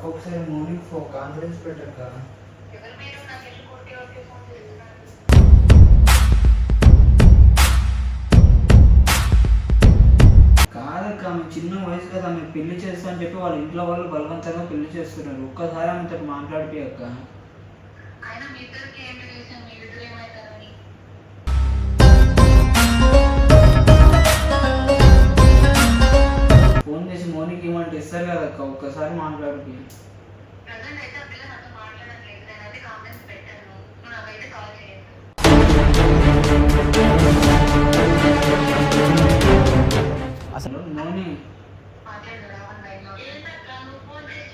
అక్క ఒకసారి మార్నింగ్ ఫో కాన్ఫరెన్స్ పెట్టక్క ఎవరు మీరు? నాకు ఎన్ని కోటి వరకు ఫోన్ చేస్తున్నారు? కాదక్క ఆమె చిన్న వయసు కదా ఆమె పెళ్ళి చేస్తా అని చెప్పి వాళ్ళ ఇంట్లో వాళ్ళు బలవంతంగా పెళ్ళి చేస్తున్నారు. ఒక్కసారి ఆమెతో మాట్లాడిపి అక్క ఆయన మీ ఇద్దరికి ఏం రిలేషన్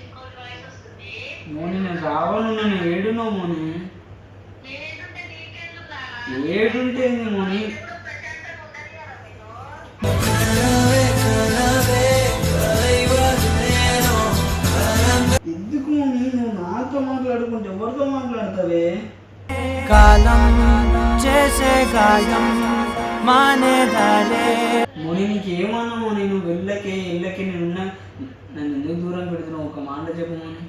ఇంకోటి వాయిస్ వస్తుంది మోని నేను రావాలన్నా నేను ఏడునో మోని? ఏడుంటే మోని? మాట్లాడుకుంటే ఎవరితో మాట్లాడతావే? కాలం చేసే గాయం మానేదాలే. మోని నీకు ఏమన్నా మోని నువ్వు వెళ్ళకే ఇళ్ళకి నేనున్నా నన్ను ఎందుకు దూరం పెడుతున్నావు? ఒక మాట చెప్పు మోని.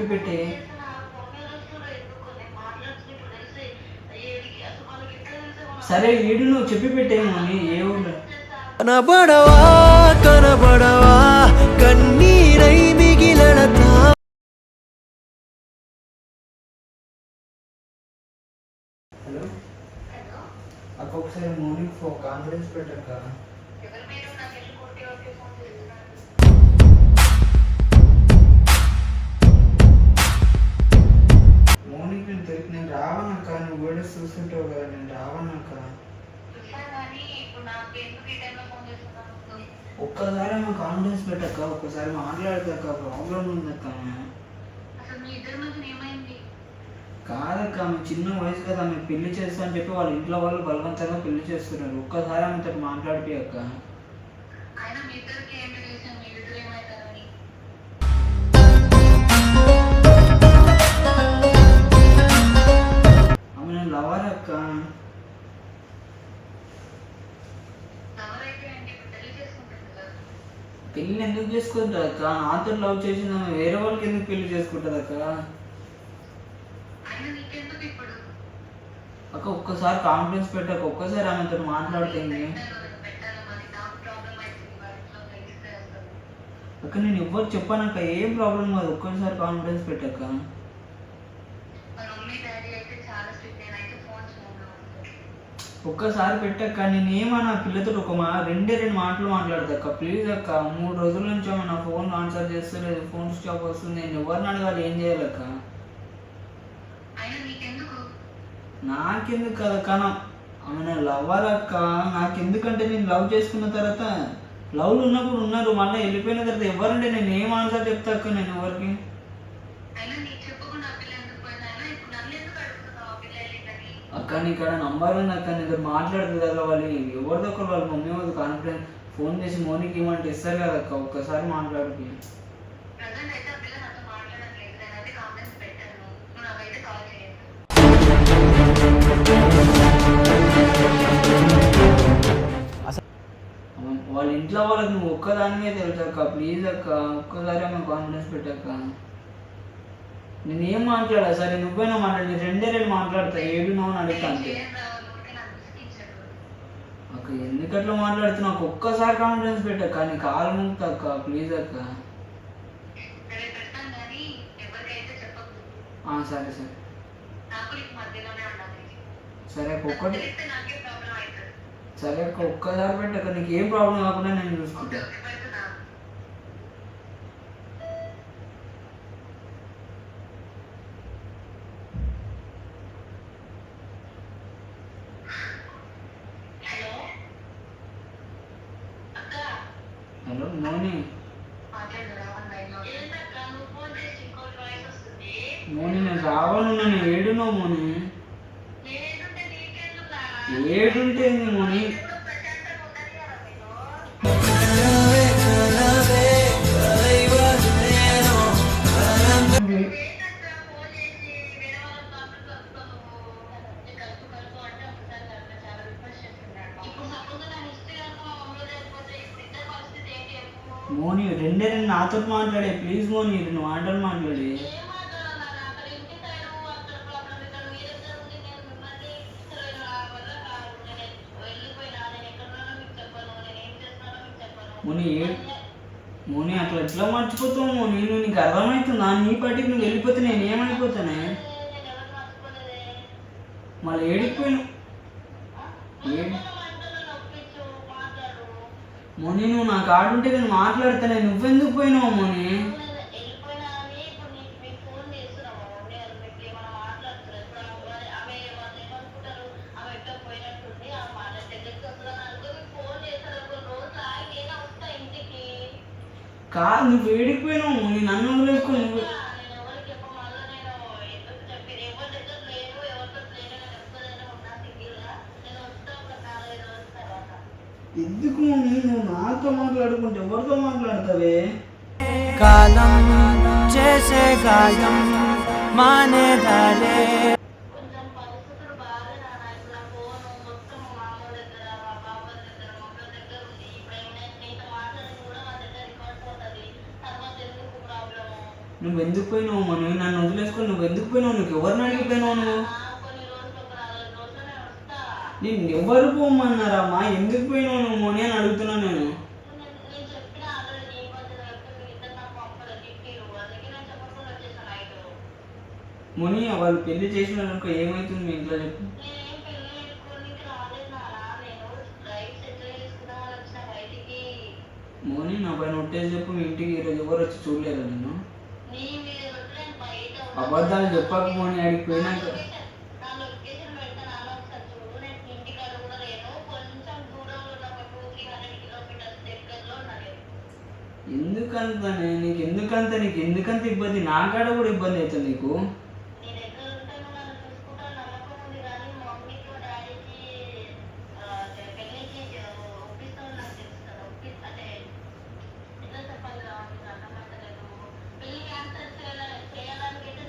ఎట్లా తెలిసి సరే ఏడు నువ్వు చెప్పి పెట్టే ఏ ఊళ్ళో కనబడవా కనబడవా కన్నీరై మిగిలడతా హలో? ఒకసారి మార్నింగ్ ఫో కాన్ఫరెన్స్ పెట్టక్క చూస్తుంటావు కదా నేను రావనక్క చూసాను కానీ ఇప్పుడు నాకు ఎందుకు ఈ టైంలో ఫోన్ చేస్తున్నాను ఒక్కసారి ఆమె కాన్ఫిడెన్స్ పెట్టక్క ఒక్కసారి మాట్లాడతాక ప్రాబ్లం ఉందక్క మీ కాదక్క ఆమె చిన్న వయసు కదా ఆమె పెళ్ళి చేస్తా అని చెప్పి వాళ్ళ ఇంట్లో వాళ్ళు బలవంతంగా పెళ్ళి చేస్తున్నారు. ఒక్కసారి ఆమెతో మాట్లాడిపి పెళ్ళి ఎందుకు చేసుకుంటుంది అక్క? నాతో లవ్ ఆమె వేరే వాళ్ళకి ఎందుకు పెళ్ళి చేసుకుంటుంది అక్క? అక్క ఒక్కసారి కాన్ఫిడెన్స్ పెట్టక ఒక్కసారి ఆమెతో మాట్లాడుతుంది అక్క నేను ఎవ్వరు చెప్పానక్క ఏం ప్రాబ్లం కాదు. ఒక్కసారి కాన్ఫిడెన్స్ పెట్టక్క మా మమ్మీ డాడీ అయితే చాలా స్ట్రిక్ట్ నేనైతే ఫోన్ చూడను ఒక్కసారి పెట్టక్క నేను ఏమన్నా పిల్లతో ఒక మా రెండే రెండు మాటలు మాట్లాడదక్క. ప్లీజ్ అక్క మూడు రోజుల నుంచి నా ఫోన్ ఆన్సర్ చేస్తలేదు ఫోన్ స్టాప్ వస్తుంది నేను ఎవరిని అడగాలి ఏం చేయాలక్క? నీకెందుకు? కదక్క నా ఆమె నా లవర్ అక్క నాకెందుకంటే నేను లవ్ చేసుకున్న తర్వాత లవ్లు ఉన్నప్పుడు ఉన్నారు మళ్ళీ వెళ్ళిపోయిన తర్వాత ఎవరంటే నేను ఏం ఆన్సర్ చెప్తా అక్క నేను ఎవరికి? అక్క ఇక్కడ కాడ నంబర్ ఉంది అక్క మాట్లాడుతుంది కదా వాళ్ళు ఎవరిదో ఒకరు వాళ్ళ మమ్మీ వాళ్ళు కాన్ఫిడెన్స్ ఫోన్ చేసి మోనికి ఇవ్వమంటే ఇస్తారు కదా అక్క ఒక్కసారి మాట్లాడుకి. వాళ్ళ ఇంట్లో వాళ్ళకి నువ్వు ఒక్కదానికే తెలుసు అక్క? ప్లీజ్ అక్క ఒక్కసారి ఆమె కాన్ఫిడెన్స్ పెట్టక్క నేనేం మాట్లాడా సరే నువ్వైనా మాట్లాడి రెండే రెండు మాట్లాడతా ఏడు నువ్వు అని అడుగుతా అంతే. ఏం అక్క ఎందుకట్లా మాట్లాడుతున్నావు ఒక్కసారి కాన్ఫిడెన్స్ పెట్టక్క నీ కాలు ముంగుతా అక్క ప్లీజ్ అక్క. సరే కానీ సరే సరే. ఒక్కటి సరే అక్క ఒక్కసారి పెట్టక్క నీకు ఏం ప్రాబ్లం కాకుండా నేను ఓకే చూసుకుంటా ఓకే పెడుతున్నా హలో అక్క హలో మోని మాట్లాడు రావణ్ లైన్లో ఏంటక్క నువ్వు ఫోన్ చేసి ఇంకోటి వాయిస్ వస్తుంది మోని నేను రావాలన్నా నేను ఏడునో మోని నేను ఏడుంటే మోని ఇప్పుడు ప్రశాంతంగా ఉండదు కదా మీరు ఏంటంటే ఫోన్ చేసి వేరే వాళ్ళ టాపిక్ వస్తాము కలుపు కలుపు అంటే ఒకసారి కలుపు చాలా రిక్వెస్ట్ చేస్తున్నాడు ఇప్పుడు సపోజ్ నేను ఇస్తే కనుక మా మమ్మీ లేకపోతే ఇప్పుడు ఇద్దరు పరిస్థితి ఏంటి చెప్పు మోని? రెండే రెండు నాతో మాట్లాడే. ప్లీజ్ మోని రెండు మాటలు మాట్లాడే. ముని ముని అట్లా ఎట్లా మర్చిపోతావు నేను నీకు అర్థమవుతుందా? నీ పాటికి నువ్వు వెళ్ళిపోతే నేను ఏమైపోతానే? మళ్ళీ ఏడిపోయాను ముని నువ్వు నా ఆడుంటే నేను మాట్లాడతానే నువ్వెందుకు పోయినావు మోని? ఏమైనా నీతో మాట్లాడింది కూడా మా దగ్గర రికార్డ్ అవుతుంది తర్వాత ఎందుకు ప్రాబ్లము నువ్వు ఎందుకు పోయినావు మోని నన్ను వదిలేసుకొని నువ్వు ఎందుకు పోయినావు? నువ్వు ఎవరిని అడిగిపోయినావు నువ్వు కొన్ని రోజులు ఒక నాలుగు రోజులు నేను వస్తా నేను ఎవరు పోమన్నారమ్మా ఎందుకు పోయినావు నువ్వు? మోని అని అడుగుతున్నాను నేను. మోని వాళ్ళు పెళ్ళి చేసినారనుకో ఏమవుతుంది మీ ఇంట్లో చెప్పు. మోని నా పైన ఒట్టేసి చెప్పు మీ ఇంటికి ఈరోజు ఎవరు వచ్చి చూడలేరు నేను. అబద్ధాలు చెప్పక మోని అడిగి పోయినాక నా లొకేషన్ పెడతాను అలా ఒకసారి చూడు నేను ఇంటికాడ కూడా లేను కొంచెం దూరంలో ఉన్న ఒక టూ త్రీ హండ్రెడ్ కిలోమీటర్స్ దగ్గరలో ఉన్నా నేను ఎందుకంతనే నీకు ఎందుకంత నీకు ఎందుకంత ఇబ్బంది నా కాడ కూడా ఇబ్బంది అవుతుంది నీకు నీ దగ్గర ఉంటే నువ్వు నన్ను చూసుకుంటావు నమ్మకం ఉంది కానీ మా మమ్మీకి మా డాడీకి ఆ, పెళ్ళికి ఒప్పిస్తావు నాకు తెలుసు కదా ఒప్పి అంటే ఎట్లా చెప్పాలి రా నీకు అర్థమవుతలేదు పెళ్ళి క్యాన్సల్ చేయాలని చేయాలని అయితే నీ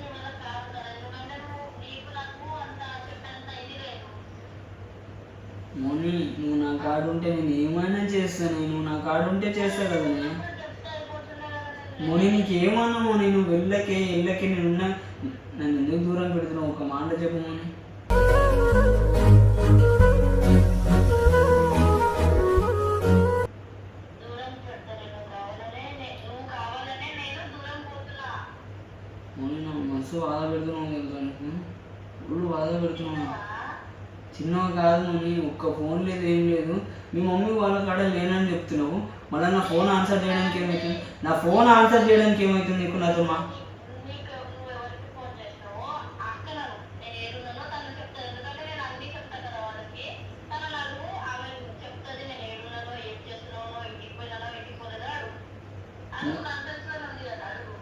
వల్ల కాదు. కదా ఎందుకంటే నువ్వు నీకు నాకు అంత చెప్పేంత ఇది లేదు. మోని నువ్వు నా కాడు ఉంటే నేను ఏమైనా చేస్తాను నువ్వు నా కాడు ఉంటే చేస్తా కదా నేను కదా నేను. మోని నీకు ఏమన్నా మోని నువ్వు వెళ్ళకే వెళ్ళకే నేనున్నా నన్ను ఎందుకు దూరం పెడుతున్నావు ఒక మాట చెప్పు మోని దూరం పెడతాను నువ్వు కావాలనే నే- నువ్వు కావాలనే నేను దూరం పోతున్నా మోని నా మనసు బాధ పెడుతున్నావు తెలుసా నీకు ఊళ్ళు బాధ పెడుతున్నావు చిన్నవ కాదు మమ్మీ ఒక్క ఫోన్ లేదు ఏం లేదు. మీ మమ్మీ వాళ్ళ కాడ లేనని చెప్తున్నావు. మళ్ళీ నా ఫోన్ ఆన్సర్ చేయడానికి ఏమవుతుంది నా ఫోన్ ఆన్సర్ చేయడానికి ఏమవుతుంది నీకు నాతో మా నీకు నువ్వు ఎవరికి ఫోన్ చేసినావో అక్కలను నేను ఏడున్నానో తను చెప్తాను ఎందుకంటే నేను అన్ని చెప్తాను కదా వాళ్ళకి తను నాకు ఆమె చెప్తుంది నేను ఏడున్నానో ఏం చేస్తున్నానో ఇంటికి పోయినానో ఇంటికి పోలేదో అడుగు అడుగు నాకు తెలుసుకొని ఉంది కదా అడుగు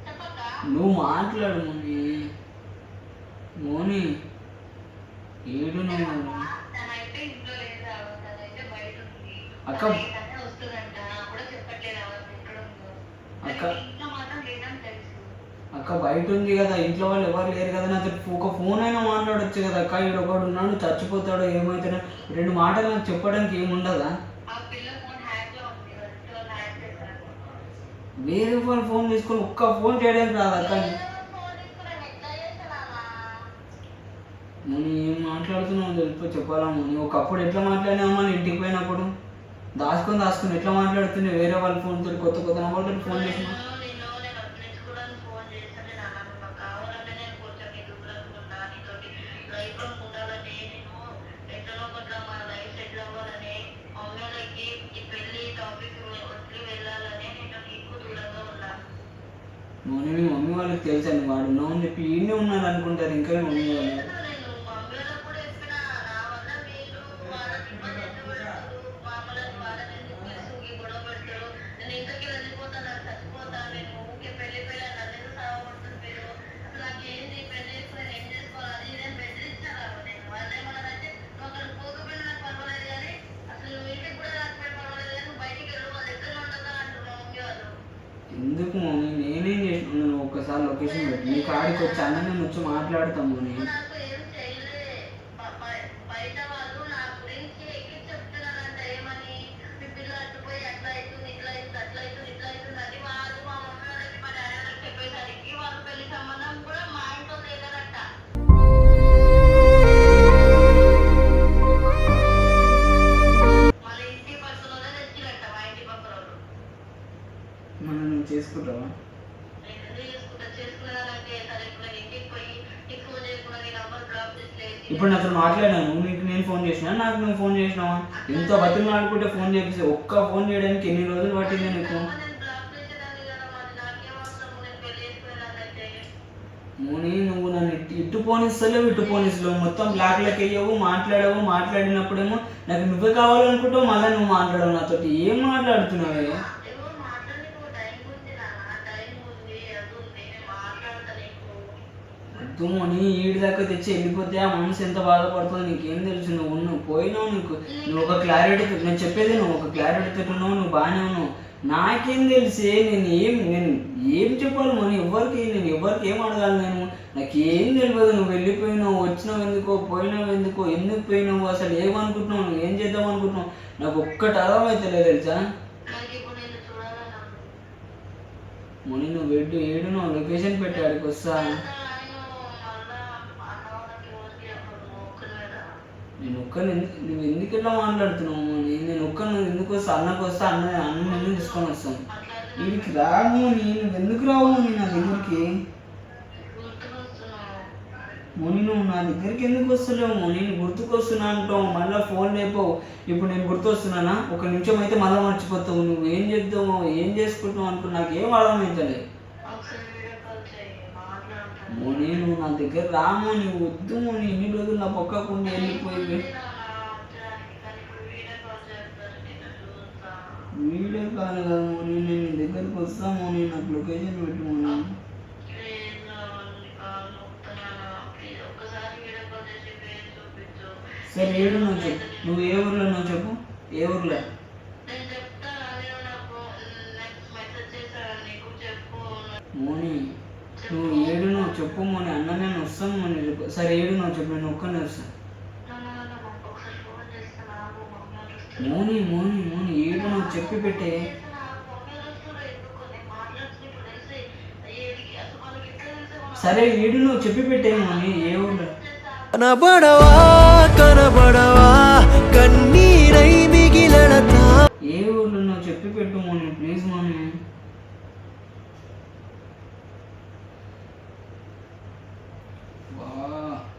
చెప్పక్క నువ్వు మాట్లాడు మమ్మీ మోని ఏడు నువ్వు తనైతే ఇంట్లో లేదా తనైతే బయట ఉంది అక్క. తనైతే వస్తుందంట నాకు కూడా చెప్పట్లేదు ఎవరు ఎక్కడ ఉందో అక్క. తనకి ఇంట్లో మాత్రం లేదని తెలుసు అక్క బయట ఉంది కదా ఇంట్లో వాళ్ళు ఎవరు లేరు కదా నాతో ఒక ఫోన్ అయినా మాట్లాడొచ్చు కదా అక్క ఈడు ఒకడు ఉన్నాడు చచ్చిపోతాడో ఏమవుతాడో రెండు మాటలు నాకు చెప్పడానికి ఏముండదా? వేరే ఫోన్ ఫోన్ తీసుకొని ఒక్క ఫోన్ చేయడానికి రాదు అక్క. నేను ఏం మాట్లాడుతున్నావు? తెలిపో చెప్పాలా నేను ఒకప్పుడు ఎట్లా మాట్లాడినావు మన ఇంటికి పోయినప్పుడు? దాచుకొని దాచుకొని ఎట్లా మాట్లాడుతుండే? వేరే వాళ్ళ ఫోన్ తోటి కొత్త కొత్త నెంబర్తో ఫోన్ చేసిన. వాళ్ళకి తెలుసండి వాడు. నోన్ చెప్పి ఇన్ని ఉన్నారు అనుకుంటారు ఇంకా మీ లొకేషన్ పెట్టు నీ కాడికి వచ్చి అన్ననే వచ్చి మాట్లాడతాము నేను నాకు నువ్వు ఫోన్ చేసినావా? ఎంత బతులు ఆడుకుంటే ఫోన్ చేపిస్తే ఒక్క ఫోన్ చేయడానికి ఎన్ని రోజులు పట్టింది నీకు? నేను నువ్వు నన్ను ఇటు- పోనిస్తలేవు ఇటు పోనిస్తలేవు. మొత్తం బ్లాక్లోకి వెయ్యవు మాట్లాడవు మాట్లాడినప్పుడేమో నాకు నువ్వే కావాలనుకుంటావు మళ్ళీ నువ్వు మాట్లాడవు నాతోటి. ఏం మాట్లాడుతున్నావు? మోని ఈడి దాకా తెచ్చి వెళ్ళిపోతే ఆ మనసు ఎంత బాధపడుతుందో నీకేం తెలుసు? నువ్వు ఉన్నావు పోయినావు నీకు. నువ్వు ఒక క్లారిటీ నేను చెప్పేది నువ్వు ఒక క్లారిటీతో ఉన్నావు నువ్వు బాగానే ఉన్నావు. నాకేం తెలిసే? నేను ఏం నేను ఏం చెప్పాలి? మోని ఎవరికి నేను ఎవరికి ఏం అడగాలి నేను? నాకేం తెలియదు. నువ్వు వెళ్ళిపోయినావు వచ్చినావు ఎందుకో పోయినావు ఎందుకో ఎందుకు పోయినావు? అసలు ఏమనుకుంటున్నావు? నువ్వు ఏం చేద్దాం అనుకుంటున్నావు? నాకు ఒక్కటి తెలుసా? ఇప్పుడు నేను చూడాలని మోని నువ్వు వెళ్ళు ఏడు నువ్వు లొకేషన్ పెట్టి ఆడికి వస్తా. ఒక్కరిని ఒక్కని ఎందు- నువ్వు ఎందుకు మాట్లాడుతున్నావు? నేను ఒక్కరిని ఎందుకు వస్తా? అన్నకు వస్తా? అన్న అన్న నిన్ను తీసుకొని వస్తాను. వీడికి రాము నేను ఎందుకు రావు మోని నా దగ్గరికి. గుర్తుకొస్తున్నావు మోని నువ్వు నా దగ్గరికి ఎందుకు వస్తలేవు నేను గుర్తుకొస్తున్నా అంటావు. మళ్ళీ ఫోన్ లేపో. ఇప్పుడు నేను గుర్తు వస్తున్నానా ఒక నిమిషం అయితే మళ్ళీ మర్చిపోతావు. నువ్వు ఏం చేద్దామో ఏం చేసుకుంటావు అనుకో నాకు ఏం అర్థమవుతలేదు మోని నువ్వు నా దగ్గర రామో నీ వద్దు మోని ఇన్ని రోజులు నా పక్కకుండా వెళ్ళిపోయి వీడియో కాల్ కదా మోని నేను నీ దగ్గరికి వస్తా మోని నాకు లొకేషన్ పెట్టు మోని సరే ఏడు నువ్వు చెప్పు. నువ్వు ఏ ఊర్లో నువ్వు చెప్పు. ఏ ఊర్లో? ఒప్పు మొన్న అన్న నేను వస్తాను మొన్న సరే ఏడు నువ్వు చెప్పు నేను ఒక్కనే వస్తాను మోని మోని మోని ఏడు నువ్వు చెప్పి పెట్టే. సరే ఏడు నువ్వు చెప్పి పెట్టే మోని ఏ ఊళ్ళో కనబడవా కనబడవా కన్నీరై మిగిలడతా. ఏ ఊళ్ళో నువ్వు చెప్పి పెట్టు మోని ప్లీజ్ మోని. 아.